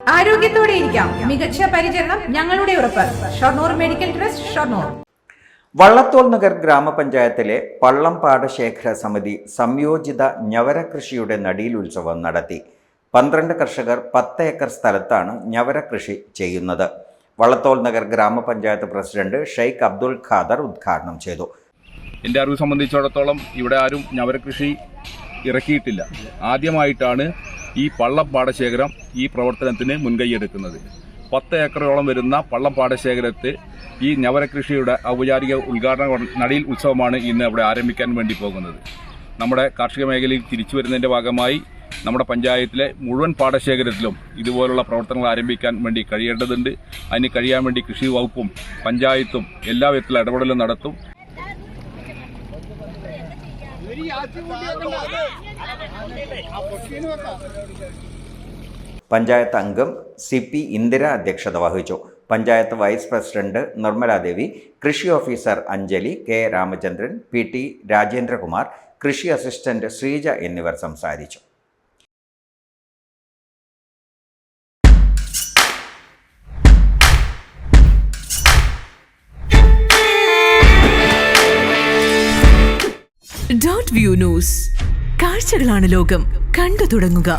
ആരോഗ്യത്തോടെ ഇരിക്കാം. മികച്ച പരിചരണം ഞങ്ങളുടെ ഉറപ്പ്. Shoranur medical trust Shoranur. Vallathol Nagar ഗ്രാമപഞ്ചായത്തിലെ പള്ളം പാടശേഖര സമിതി സംയോജിത ഞവര കൃഷിയുടെ നടീൽ ഉത്സവം നടത്തി. പന്ത്രണ്ട് കർഷകർ പത്ത് ഏക്കർ സ്ഥലത്താണ് ഞവര കൃഷി ചെയ്യുന്നത്. വള്ളത്തോൾ നഗർ ഗ്രാമപഞ്ചായത്ത് പ്രസിഡന്റ് ഷെയ്ഖ് അബ്ദുൽ ഖാദർ ഉദ്ഘാടനം ചെയ്തു. എന്റെ അറിവ് സംബന്ധിച്ചിടത്തോളം ഇവിടെ ആരും ഞവര കൃഷി ഇറക്കിയിട്ടില്ല. ആദ്യമായിട്ടാണ് ഈ പള്ളം പാടശേഖരം ഈ പ്രവർത്തനത്തിന് മുൻകൈയെടുക്കുന്നത് പത്ത് ഏക്കറോളം വരുന്ന പള്ളം പാടശേഖരത്ത് ഈ ഞവരകൃഷിയുടെ ഔപചാരിക ഉദ്ഘാടന നടിയിൽ ഉത്സവമാണ് ഇന്ന് അവിടെ ആരംഭിക്കാൻ വേണ്ടി പോകുന്നത് നമ്മുടെ കാർഷിക മേഖലയിൽ തിരിച്ചു വരുന്നതിന്റെ ഭാഗമായി നമ്മുടെ പഞ്ചായത്തിലെ മുഴുവൻ പാടശേഖരത്തിലും ഇതുപോലുള്ള പ്രവർത്തനങ്ങൾ ആരംഭിക്കാൻ വേണ്ടി കഴിയേണ്ടതുണ്ട് അതിന് കഴിയാൻ വേണ്ടി കൃഷി വകുപ്പും പഞ്ചായത്തും എല്ലാ വിധത്തിലുള്ള ഇടപെടലും നടത്തും പഞ്ചായത്ത് അംഗം സി പി ഇന്ദിര അധ്യക്ഷത വഹിച്ചു. പഞ്ചായത്ത് വൈസ് പ്രസിഡന്റ് നിർമ്മലാദേവി കൃഷി officer Anjali K Ramachandran P T Rajendrakumar കൃഷി അസിസ്റ്റന്റ് ശ്രീജ എന്നിവർ സംസാരിച്ചു. ഡോട്ട് വ്യൂ ന്യൂസ് കാഴ്ചകളാണ് ലോകം. കണ്ടു തുടങ്ങുക.